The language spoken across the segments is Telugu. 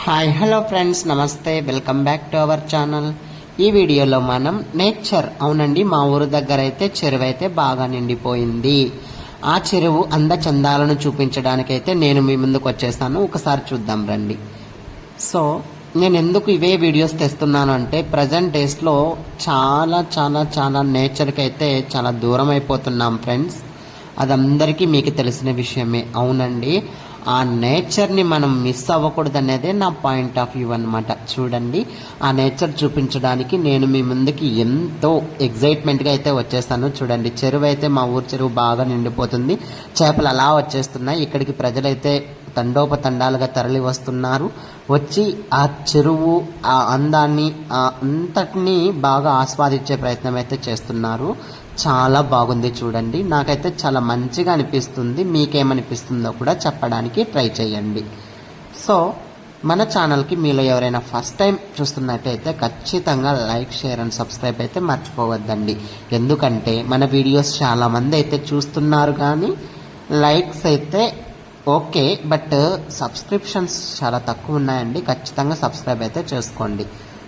Hi hello friends namaste welcome back to our channel. ఈ వీడియోలో మనం నేచర్ అవునండి మా ఊరు దగ్గర అయితే చెరువు అయితే బాగా నిండిపోయింది. ఆ చెరువు అందచందాలను చూపించడానికైతే నేను మీ ముందుకు వచ్చేస్తాను. ఒకసారి చూద్దాం రండి. సో నేను ఎందుకు ఇవే వీడియోస్ తెస్తున్నాను అంటే ప్రజెంట్ డేస్లో చాలా చాలా చాలా నేచర్కి అయితే చాలా దూరం అయిపోతున్నాం ఫ్రెండ్స్. అది అందరికీ మీకు తెలిసిన విషయమే. అవునండి ఆ నేచర్ని మనం మిస్ అవ్వకూడదు అనేదే నా పాయింట్ ఆఫ్ వ్యూ అనమాట చూడండి ఆ నేచర్ చూపించడానికి నేను మీ ముందుకి ఎంతో ఎగ్జైట్మెంట్గా అయితే వచ్చేస్తాను. చూడండి చెరువు అయితే మా ఊరు చెరువు బాగా నిండిపోతుంది. చేపలు అలా వచ్చేస్తున్నాయి. ఇక్కడికి ప్రజలైతే తండోపతండాలుగా తరలి వస్తున్నారు వచ్చి ఆ చెరువు ఆ అందాన్ని ఆ అంతటిని బాగా ఆస్వాదించే ప్రయత్నం అయితే చేస్తున్నారు. చాలా బాగుంది చూడండి. నాకైతే చాలా మంచిగా అనిపిస్తుంది. మీకేమనిపిస్తుందో కూడా చెప్పడానికి ట్రై చేయండి. సో మన ఛానల్కి మీలో ఎవరైనా ఫస్ట్ టైం చూస్తున్నట్టయితే ఖచ్చితంగా లైక్ షేర్ అండ్ సబ్స్క్రైబ్ అయితే మర్చిపోవద్దండి. ఎందుకంటే మన వీడియోస్ చాలామంది అయితే చూస్తున్నారు కానీ లైక్స్ అయితే ఓకే బట్ uh, సబ్స్క్రిప్షన్స్ చాలా తక్కువ ఉన్నాయండి. ఖచ్చితంగా సబ్స్క్రైబ్ అయితే చేసుకోండి.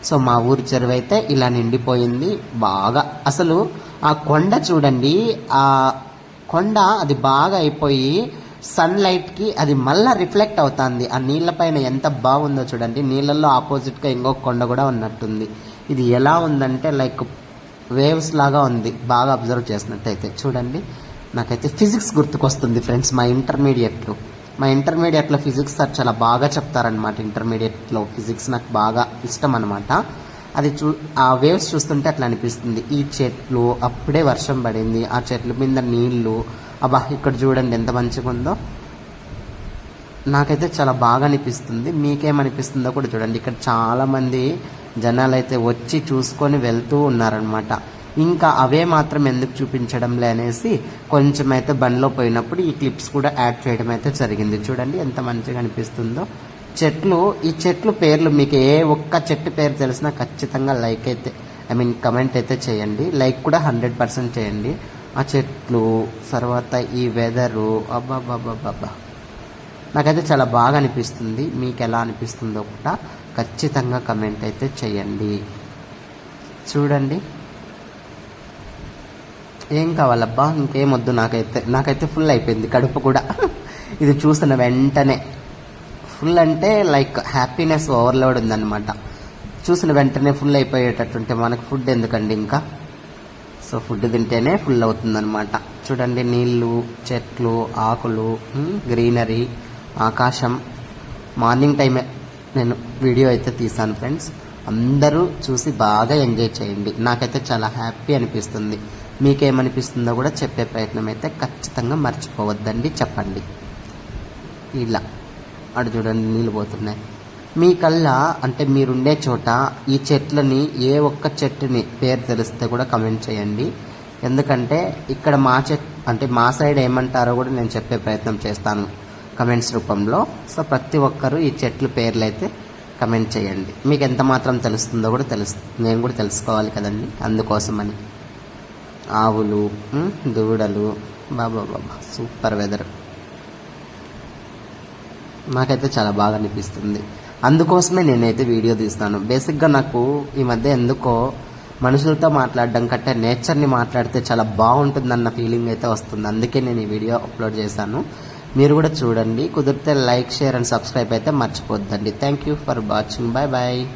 సో మా ఊరి చెరువు అయితే ఇలా నిండిపోయింది బాగా. అసలు ఆ కొండ చూడండి ఆ కొండ అది బాగా అయిపోయి సన్లైట్కి అది మళ్ళీ రిఫ్లెక్ట్ అవుతుంది. ఆ నీళ్ళపైన ఎంత బాగుందో చూడండి. నీళ్ళల్లో ఆపోజిట్గా ఇంకొక కొండ కూడా ఉన్నట్టుంది. ఇది ఎలా ఉందంటే లైక్ వేవ్స్ లాగా ఉంది. బాగా అబ్జర్వ్ చేసినట్టయితే. చూడండి. నాకైతే ఫిజిక్స్ గుర్తుకొస్తుంది ఫ్రెండ్స్ మా ఇంటర్మీడియట్లో మా ఇంటర్మీడియట్లో ఫిజిక్స్ సార్ చాలా బాగా చెప్తారనమాట ఇంటర్మీడియట్లో ఫిజిక్స్ నాకు బాగా ఇష్టం అనమాట అది చూ ఆ వేవ్స్ చూస్తుంటే అట్లా అనిపిస్తుంది. ఈ చెట్లు అప్పుడే వర్షం పడింది. ఆ చెట్ల మీద నీళ్ళు అబ్బా ఇక్కడ చూడండి ఎంత మంచిగా ఉందో. నాకైతే చాలా బాగా అనిపిస్తుంది. మీకేమనిపిస్తుందో కూడా చూడండి. ఇక్కడ చాలామంది జనాలు అయితే వచ్చి చూసుకొని వెళ్తూ ఉన్నారనమాట ఇంకా అవే మాత్రం ఎందుకు చూపించడంలే అనేసి కొంచెం అయితే బండిలో పోయినప్పుడు ఈ క్లిప్స్ కూడా యాడ్ చేయడం అయితే జరిగింది. చూడండి ఎంత మంచిగా అనిపిస్తుందో. చెట్లు ఈ చెట్లు పేర్లు మీకు ఏ ఒక్క చెట్టు పేరు తెలిసినా ఖచ్చితంగా లైక్ అయితే ఐ మీన్ కమెంట్ అయితే చేయండి. లైక్ కూడా హండ్రెడ్ పర్సెంట్ చేయండి. ఆ చెట్లు తర్వాత ఈ వెదరు అబ్బాబ్బాబ్బాబ్బా నాకైతే చాలా బాగా అనిపిస్తుంది. మీకు ఎలా అనిపిస్తుందో కూడా ఖచ్చితంగా కమెంట్ అయితే చేయండి. చూడండి. ఏం కావాలబ్బా? ఇంకేం వద్దు నాకైతే నాకైతే ఫుల్ అయిపోయింది కడుపు కూడా. ఇది చూసిన వెంటనే. ఫుల్ అంటే లైక్ హ్యాపీనెస్ ఓవర్లోడ్ ఉందన్నమాట. చూసిన వెంటనే ఫుల్ అయిపోయేటట్టుంటే మనకు ఫుడ్ ఎందుకండి ఇంకా? సో ఫుడ్ తింటేనే ఫుల్ అవుతుందన్నమాట. చూడండి నీళ్ళు చెట్లు ఆకులు hmm, గ్రీనరీ ఆకాశం. మార్నింగ్ టైమే నేను వీడియో అయితే తీసాను ఫ్రెండ్స్ అందరూ చూసి బాగా ఎంజాయ్ చేయండి. నాకైతే చాలా హ్యాపీ అనిపిస్తుంది. మీకేమనిపిస్తుందో కూడా చెప్పే ప్రయత్నం అయితే ఖచ్చితంగా మర్చిపోవద్దండి చెప్పండి. ఇలా అటు చూడండి నీళ్ళు పోతున్నాయి. మీ కల్లా అంటే మీరుండే చోట ఈ చెట్లని ఏ ఒక్క చెట్టుని పేరు తెలిస్తే కూడా కమెంట్ చేయండి. ఎందుకంటే ఇక్కడ మా చెట్ అంటే మా సైడ్ ఏమంటారో కూడా నేను చెప్పే ప్రయత్నం చేస్తాను కమెంట్స్ రూపంలో. సో ప్రతి ఒక్కరూ ఈ చెట్లు పేర్లు అయితే కమెంట్ చేయండి. మీకు ఎంత మాత్రం తెలుస్తుందో కూడా తెలుసు నేను కూడా తెలుసుకోవాలి కదండి అందుకోసమని. ఆవులు దూడలు బాబా బాబా సూపర్ వెదర్. నాకైతే చాలా బాగా అనిపిస్తుంది. అందుకోసమే నేనైతే వీడియో తీస్తాను. బేసిక్గా నాకు ఈ మధ్య ఎందుకో మనుషులతో మాట్లాడడం కంటే నేచర్ని మాట్లాడితే చాలా బాగుంటుందన్న ఫీలింగ్ అయితే వస్తుంది. అందుకే నేను ఈ వీడియో అప్లోడ్ చేశాను. మీరు కూడా చూడండి. కుదిరితే లైక్ షేర్ అండ్ సబ్స్క్రైబ్ అయితే మర్చిపోద్దండి. Thank you for watching bye bye